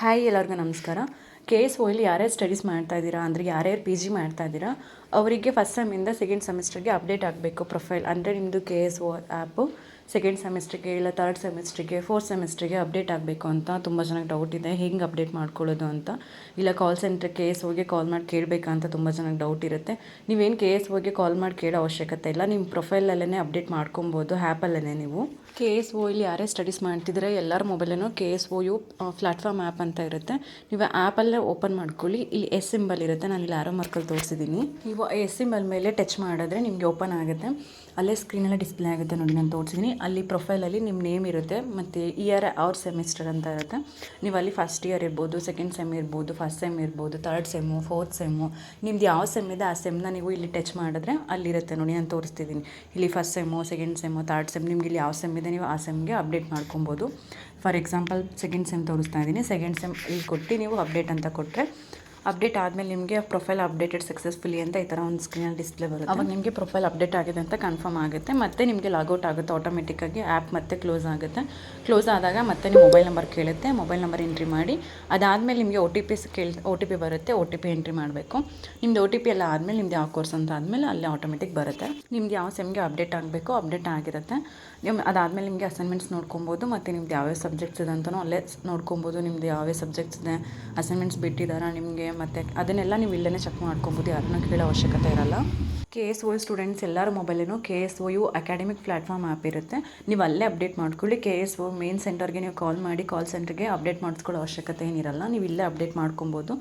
Hi ಎಲ್ಲರಿಗೂ ನಮಸ್ಕಾರ. K S ಓಲಿ ಯಾರ್ಯಾರು ಸ್ಟಡೀಸ್ ಮಾಡ್ತಾ ಇದ್ದೀರಾ? ಅಂದರೆ ಯಾರ್ಯಾರು ಪಿ ಜಿ ಮಾಡ್ತಾ ಇದ್ದೀರಾ? ಅವರಿಗೆ ಫಸ್ಟ್ ಸೆಮ್ಮಿಂದ ಸೆಕೆಂಡ್ ಸೆಮಿಸ್ಟರ್ಗೆ ಅಪ್ಡೇಟ್ ಆಗಬೇಕು ಪ್ರೊಫೈಲ್ ಅಂದರೆ ನಿಮ್ಮದು K S O app second ಸೆಮಿಸ್ಟ್ರಿಗೆ ಇಲ್ಲ ತರ್ಡ್ ಸೆಮಿಸ್ಟ್ರಿಗೆ ಫೋರ್ತ್ ಸೆಮಿಸ್ಟ್ರಿಗೆ ಅಪ್ಡೇಟ್ ಆಗಬೇಕು ಅಂತ ತುಂಬ ಜನಕ್ಕೆ ಡೌಟ್ ಇದೆ. ಹೆಂಗೆ ಅಪ್ಡೇಟ್ ಮಾಡ್ಕೊಳ್ಳೋದು ಅಂತ? ಇಲ್ಲ ಕಾಲ್ ಸೆಂಟರ್ ಕೆ ಎಸ್ ಹೋಗಿ ಕಾಲ್ ಮಾಡಿ ಕೇಳಬೇಕಂತ ತುಂಬ ಜನಕ್ಕೆ ಡೌಟ್ ಇರುತ್ತೆ. ನೀವೇನು ಕೆ ಎಸ್ ಒಗೆ ಕಾಲ್ ಮಾಡಿ ಕೇಳೋ ಅವಶ್ಯಕತೆ ಇಲ್ಲ. ನಿಮ್ಮ ಪ್ರೊಫೈಲಲ್ಲೇ ಅಪ್ಡೇಟ್ ಮಾಡ್ಕೊಬೋದು ಆ್ಯಪಲ್ಲೇ ನೀವು. ಕೆ ಎಸ್ ಒ ಇಲ್ಲಿ ಯಾರೇ ಸ್ಟಡೀಸ್ ಮಾಡ್ತಿದ್ರೆ ಎಲ್ಲರ ಮೊಬೈಲೇನು K S O U platform app ಅಂತ ಇರುತ್ತೆ. ನೀವು ಆ್ಯಪಲ್ಲೇ ಓಪನ್ ಮಾಡ್ಕೊಳ್ಳಿ. ಇಲ್ಲಿ ಎಸ್ ಸಿಂಬಲ್ ಇರುತ್ತೆ. ನಾನು ಇಲ್ಲಿ ಆರೋ ಮಾರ್ಕಲ್ಲಿ ತೋರಿಸಿದ್ದೀನಿ. ನೀವು ಎಸ್ ಸಿಂಬಲ್ ಮೇಲೆ ಟಚ್ ಮಾಡಿದ್ರೆ ನಿಮಗೆ ಓಪನ್ ಆಗುತ್ತೆ. ಅಲ್ಲೇ ಸ್ಕ್ರೀನೆಲ್ಲ ಡಿಸ್ಪ್ಲೇ ಆಗುತ್ತೆ ನೋಡಿ, ನಾನು ತೋರಿಸಿದ್ದೀನಿ. ಅಲ್ಲಿ ಪ್ರೊಫೈಲಲ್ಲಿ ನಿಮ್ಮ ನೇಮ್ ಇರುತ್ತೆ, ಮತ್ತು ಇಯರ್ ಅವ್ರ ಸೆಮಿಸ್ಟರ್ ಅಂತ ಇರುತ್ತೆ. ನೀವು ಅಲ್ಲಿ ಫಸ್ಟ್ ಇಯರ್ ಇರ್ಬೋದು ಸೆಕೆಂಡ್ ಸೆಮ್ ಇರ್ಬೋದು ಫಸ್ಟ್ ಸೆಮ್ ಇರ್ಬೋದು ಥರ್ಡ್ ಸೆಮ್ಮು ಫೋರ್ತ್ ಸೆಮ್ಮು ನಿಮ್ದು ಯಾವ ಸೆಮ್ ಇದೆ ಆ ಸೆಮ್ನ ನೀವು ಇಲ್ಲಿ ಟಚ್ ಮಾಡಿದ್ರೆ ಅಲ್ಲಿರುತ್ತೆ ನೋಡಿ ನಾನು ತೋರಿಸ್ತಿದ್ದೀನಿ ಇಲ್ಲಿ first sem second sem third sem ನಿಮ್ಗೆ ಇಲ್ಲಿ ಯಾವ ಸೆಮ್ ಇದೆ ನೀವು ಆ ಸೆಮ್ಗೆ ಅಪ್ಡೇಟ್ ಮಾಡ್ಕೊಬೋದು. ಫಾರ್ ಎಕ್ಸಾಂಪಲ್ ಸೆಕೆಂಡ್ ಸೆಮ್ ತೋರಿಸ್ತಾ ಇದ್ದೀನಿ ಸೆಕೆಂಡ್ ಸೆಮ್ ಇಲ್ಲಿ ಕೊಟ್ಟು ನೀವು ಅಪ್ಡೇಟ್ ಅಂತ ಕೊಟ್ಟರೆ ಅಪ್ಡೇಟ್ ಆದಮೇಲೆ ನಿಮಗೆ ಪ್ರೊಫೈಲ್ ಅಪ್ಡೇಟೆಡ್ ಸಕ್ಸಸ್ಫುಲಿ ಅಂತ ಈ ಥರ ಒಂದು ಸ್ಕ್ರೀನಲ್ಲಿ ಡಿಸ್ಪ್ಲೇ ಬರುತ್ತೆ. ಅವಾಗ ನಿಮಗೆ ಪ್ರೊಫೈಲ್ ಅಪ್ಡೇಟ್ ಆಗಿದೆ ಅಂತ ಕನ್ಫರ್ಮ್ ಆಗುತ್ತೆ. ಮತ್ತೆ ನಿಮಗೆ ಲಾಗೌಟ್ ಆಗುತ್ತೆ ಆಟೋಮೆಟಿಕ್ಕಾಗಿ ಆ್ಯಪ್ ಮತ್ತೆ ಕ್ಲೋಸ್ ಆಗುತ್ತೆ. ಕ್ಲೋಸ್ ಆದಾಗ ಮತ್ತೆ ನಿಮ್ಮ ಮೊಬೈಲ್ ನಂಬರ್ ಕೇಳುತ್ತೆ ಮೊಬೈಲ್ ನಂಬರ್ ಎಂಟ್ರಿ ಮಾಡಿ. ಅದಾದಮೇಲೆ ನಿಮಗೆ ಒ ಟಿ ಪಿ ಕೇಳಿ ಒ ಟಿ ಪಿ ಬರುತ್ತೆ ಒ ಟಿ ಪಿ ಎಂಟ್ರಿ ಮಾಡಬೇಕು. ನಿಮ್ದು ಒ ಟಿ ಪಿ ಎಲ್ಲ ಆದಮೇಲೆ, ನಿಮ್ದು ಯಾವ ಕೋರ್ಸ್ ಅಂತ ಆದಮೇಲೆ ಅಲ್ಲೇ ಆಟೋಮೆಟಿಕ್ ಬರುತ್ತೆ. ನಿಮ್ದು ಯಾವ ಸೆಮ್ಗೆ ಅಪ್ಡೇಟ್ ಆಗಬೇಕು ಅಪ್ಡೇಟ್ ಆಗಿರುತ್ತೆ. ನಿಮ್ಮ ಅದಾದಮೇಲೆ ನಿಮಗೆ ಅಸೈನ್ಮೆಂಟ್ಸ್ ನೋಡ್ಕೊಬೋದು, ಮತ್ತು ನಿಮ್ದು ಯಾವ್ಯಾವ ಸಬ್ಜೆಕ್ಟ್ಸ್ ಇದೆ ಅಂತಲೂ ಅಲ್ಲೇ ನೋಡ್ಕೊಬೋದು. ನಿಮ್ದು ಯಾವ್ಯಾವ ಸಬ್ಜೆಕ್ಟ್ಸ್ ಇದೆ ಅಸೈನ್ಮೆಂಟ್ಸ್ ಬಿಟ್ಟಿದ್ದಾರಾ ನಿಮಗೆ ಮತ್ತು ಅದನ್ನೆಲ್ಲ ನೀವು ಇಲ್ಲೇ ಚೆಕ್ ಮಾಡ್ಕೊಬೋದು ಯಾರನ್ನ ಕೇಳೋ ಅವಶ್ಯಕತೆ ಇರಲ್ಲ. ಕೆ ಎಸ್ ಒ ಸ್ಟೂಡೆಂಟ್ಸ್ ಎಲ್ಲರ ಮೊಬೈಲೇನು K S O U academic platform app ಇರುತ್ತೆ. ನೀವು ಅಲ್ಲೇ ಅಪ್ಡೇಟ್ ಮಾಡ್ಕೊಳ್ಳಿ. ಕೆ ಎಸ್ ಒ ಮೇನ್ ಸೆಂಟರ್ಗೆ ನೀವು ಕಾಲ್ ಮಾಡಿ ಕಾಲ್ ಸೆಂಟರ್ಗೆ ಅಪ್ಡೇಟ್ ಮಾಡಿಸ್ಕೊಳ್ಳೋ ಅವಶ್ಯಕತೆ ಏನಿರಲ್ಲ ನೀವು ಇಲ್ಲೇ ಅಪ್ಡೇಟ್ ಮಾಡ್ಕೊಬೋದು.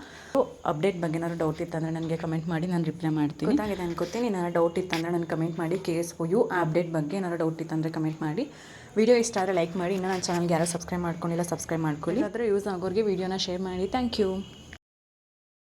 ಅಪ್ಡೇಟ್ ಬಗ್ಗೆ ಏನಾದ್ರು ಡೌಟ್ ಇತ್ತಂದರೆ ನನಗೆ ಕಮೆಂಟ್ ಮಾಡಿ ನಾನು ರಿಪ್ಲೈ ಮಾಡ್ತೀನಿ. ಗೊತ್ತಾಗಿದೆ ಅನ್ಕೋತೀನಿ. ಏನಾದ್ರು ಡೌಟ್ ಇತ್ತಂದರೆ ನಾನು ಕಮೆಂಟ್ ಮಾಡಿ K S O U update ಬಗ್ಗೆ ಏನಾದ್ರು ಡೌಟ್ ಇತ್ತಂದರೆ ಕಮೆಂಟ್ ಮಾಡಿ. ವಿಡಿಯೋ ಇಷ್ಟ ಆದರೆ ಲೈಕ್ ಮಾಡಿ. ಇನ್ನೂ ನನ್ನ ಚಾನಲ್ಗೆ ಯಾರು ಸಬ್ಸ್ಕ್ರೈಬ್ ಮಾಡ್ಕೊಂಡಿಲ್ಲ ಸಬ್ಸ್ಕ್ರೈಬ್ ಮಾಡ್ಕೊಳ್ಳಿ. ಆದರೆ ಯೂಸ್ ಆಗೋರಿಗೆ ವಿಡಿಯೋನ ಶೇರ್ ಮಾಡಿ. Thank you